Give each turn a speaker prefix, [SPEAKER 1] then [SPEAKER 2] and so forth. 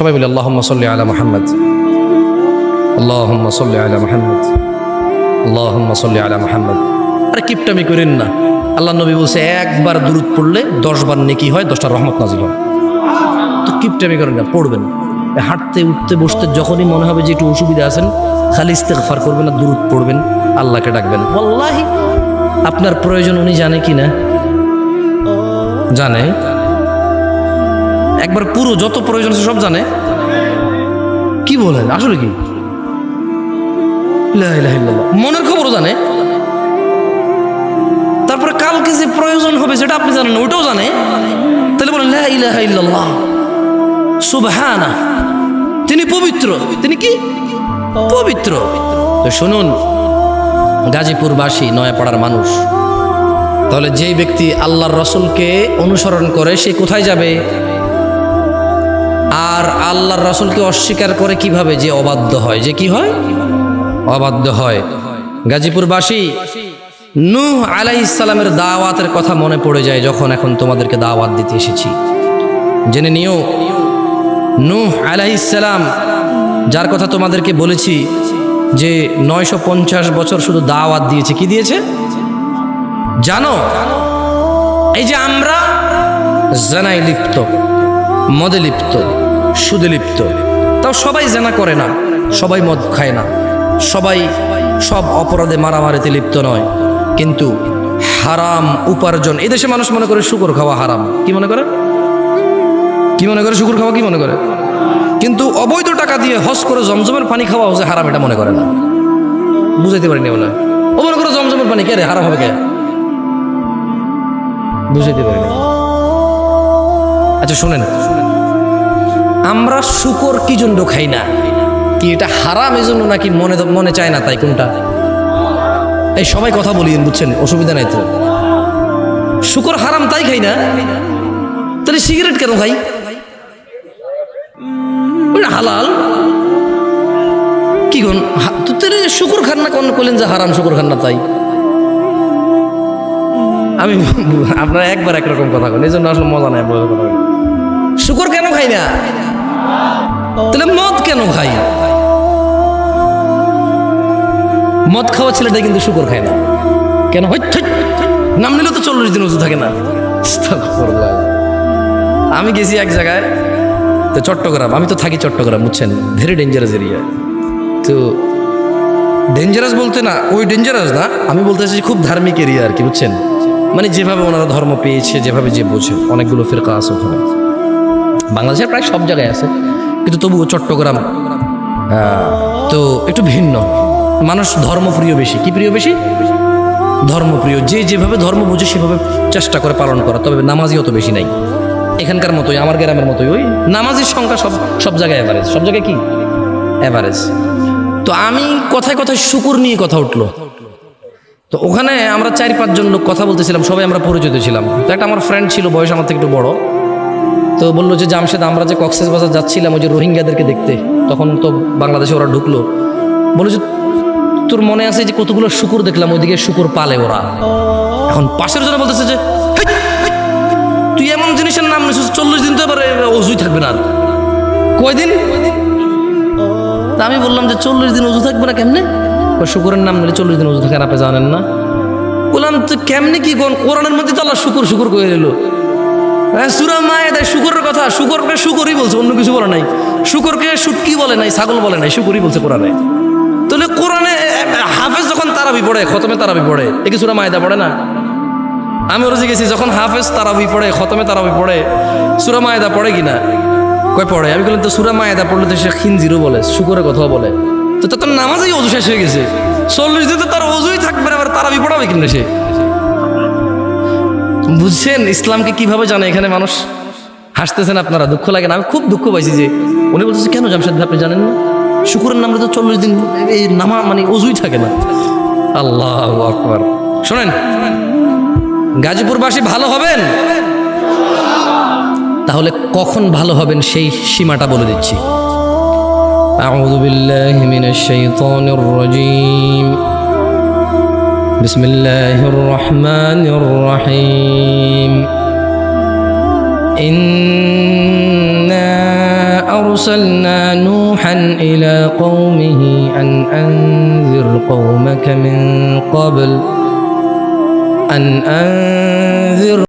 [SPEAKER 1] সবাই বলি আল্লাহ সাল্লি আলা মোহাম্মদ। আল্লাহ সাল্লি আলা মোহাম্মদ। আল্লাহ সাল্লি আলা মোহাম্মদ। আরে কিপটামি করেন না। আল্লাহ নবী বলছে, একবার দূরত পড়লে দশবার নেকি হয়, দশটা রহমত নাজিল হয় তো কিপটামি করেন না, পড়বেন। হাঁটতে, উঠতে, বসতে যখনই মনে হবে যে একটু অসুবিধা আছেন, খালি ইস্তেগফার করবেন না দূরত পড়বেন, আল্লাহকে ডাকবেন। আপনার প্রয়োজন উনি জানে কি না? জানে। একবার পুরো যত প্রয়োজন সব জানে। কি বলেন? আসলে কি। মনের খবরও জানে। তারপরে কালকে যে প্রয়োজন হবে সেটা আপনি জানেন না ওটাও জানে। তাহলে বলেন ইল্লাল্লাহ। সুবহানা। তিনি পবিত্র। তিনি কি? পবিত্র। শুনুন গাজীপুরবাসী নয়াপাড়ার মানুষ। তাহলে যেই ব্যক্তি আল্লাহর রসুলকে অনুসরণ করে সে কোথায় যাবে? আর আল্লাহর রসুলকে অস্বীকার করে কীভাবে যে অবাধ্য হয়? যে কি হয়? অবাধ্য হয়। গাজীপুরবাসী, নূহ আলাইসালামের দাওয়াতের কথা মনে পড়ে যায় যখন এখন তোমাদেরকে দাওয়াত দিতে এসেছি। জেনে নিও, নূহ আলাইসালাম যার কথা তোমাদেরকে বলেছি যে নয়শো পঞ্চাশ বছর শুধু দাওয়াত দিয়েছে, কি দিয়েছে? জানো, এই যে আমরা জানাই লিপ্ত। মদে লিপ্ত, সুদে লিপ্ত। তাও সবাই জানা করে না, সবাই মদ খায় না। সবাই সব অপরাধে মারামারিতে লিপ্ত নয়। কিন্তু হারাম উপার্জন এই দেশে মানুষ মনে করে শুকর খাওয়া হারাম। কি মনে করে? কি মনে করে শুকুর খাওয়া, কি মনে করে? কিন্তু অবৈধ টাকা দিয়ে হস করে জমজমের পানি খাওয়া হচ্ছে হারাম, এটা মনে করে না। বুঝাইতে পারিনি মনে হয়। ও মনে করে জমজমের পানি কে রে, হারাম হবে কে? বুঝাইতে পারিনি। আচ্ছা শোনেন। আমরা শুকর কি জন্য খাই না? কি এটা হারাম এই জন্য নাকি মনে মনে চায় না তাই কোনটা? এই সবাই কথা বলি বুঝছেন? অসুবিধা নাই তো। শুকর হারাম তাই খাই না? তাহলে সিগারেট কেন খাই? হালাল। কি কোন শুকুর খান না, কোন করলেন যে হারাম শুকুর খান না তাই? আমি আপনারা একবার একরকম কথা বলেন এই জন্য আসলে মজা নেই কথা। শুকুর কেন খাই না? তাহলে মদ কেন খাই? মদ খাওয়া ছেলেটা কিন্তু শুকর খায় না। কেন। নাম নিলে তো চল্লিশ দিন থাকে না। আমি গেছি এক জায়গায়, তো চট্টগ্রাম। আমি তো থাকি চট্টগ্রাম, বুঝছেন? ভেরি ডেঞ্জারাস এরিয়া তো ডেঞ্জারাস বলতে না, ওই ডেঞ্জারাস না। আমি বলতে চাইছি খুব ধার্মিক এরিয়া আর কি, বুঝছেন? মানে যেভাবে ওনারা ধর্ম পেয়েছে, যেভাবে যে বোঝে, অনেকগুলো ফিরকা আছে ওখানে। বাংলাদেশের প্রায় সব জায়গায় আছে। কিন্তু তবুও চট্টগ্রাম তো একটু ভিন্ন। মানুষ ধর্মপ্রিয় বেশি। কি প্রিয় বেশি? ধর্মপ্রিয়। যে যেভাবে ধর্ম বুঝে সেভাবে চেষ্টা করে পালন করা। তবে নামাজি অত বেশি নাই। এখানকার মতোই, আমার গ্রামের মতোই। ওই নামাজির সংখ্যা সব সব জায়গায় অ্যাভারেজ সব জায়গায় কি? অ্যাভারেজ তো আমি কথায় কথায় শুকুর নিয়ে কথা উঠল। তো ওখানে আমরা চার পাঁচজন লোক কথা বলতেছিলাম, সবাই আমরা পরিচিত ছিলাম। তো একটা আমার ফ্রেন্ড ছিল, বয়স আমার থেকে একটু বড়। তো বলল যে জামশেদ আমরা যে কক্সেস বাজার যাচ্ছিলাম ওই যে রোহিঙ্গাদেরকে দেখতে তখন তো বাংলাদেশে ওরা ঢুকলো। বলে যে তোর মনে আছে যে কতগুলো শুকুর দেখলাম ওইদিকে শুকুর পালে ওরা? এখন পাশের জন্য বলতেছে যে "হেই, হেই, তুই এমন জিনিসের নাম নিছিস চল্লিশ দিন তো এবারে অজুই থাকবে না। কয়দিন? তা আমি বললাম যে চল্লিশ দিন অজু থাকবে না কেমনে? শুকুরের নাম নিলে চল্লিশ দিন অজু থাকে আপনি জানেন না। বললাম তো কেমনে কি কোরআনের মধ্যে তো আল্লাহ শুকুর শুকুর করে এলো সুরা মায়ে দেয় শুকরের কথা, শুকরকে শুকরই বলছে, অন্য কিছু বলে নাই। শুকরকে সুটকি বলে নাই, ছাগল বলে নাই, শুকরই বলছে কোরআনে। তাহলে কোরআনে হাফেজ যখন তারাবি পড়ে, খতমে তারাবি পড়ে, এ কি সুরা মায়েদা পড়ে না? আমি ওরা গেছি, যখন হাফেজ তারাবি পড়ে, খতমে তারাবি পড়ে, সুরা মায়েদা পড়ে কিনা? কয় পড়ে? আমি বললাম, তো সুরা মায়েদা পড়লে তো সে খিনজিরও বলে, শুকরের কথাও বলে। তো তোর নামাজই অজু শেষ হয়ে গেছে। চল্লিশ দিন তো তার অজুই থাকবে আবার তারাবি পড়াবে কিনা সে? বুঝছেন ইসলামকে কিভাবে জানে এখানে মানুষ হাসতেছেন আপনারা দুঃখ লাগে না আমি খুব দুঃখ পাইছি যে উনি বলতেছে কেন জামশেদ ভাই আপনি জানেন না শুকুরের নামে তো চল্লিশ দিন এই নামা মানে অজুই থাকে না আল্লাহ আকবর শোনেন গাজীপুরবাসী ভালো হবেন তাহলে কখন ভালো হবেন সেই সীমাটা বলে দিচ্ছি أعوذ بالله من الشيطان الرجيم بسم الله الرحمن الرحيم. إنا أرسلنا نوحا إلى قومه أن أنذر قومك من قبل. أن أنذر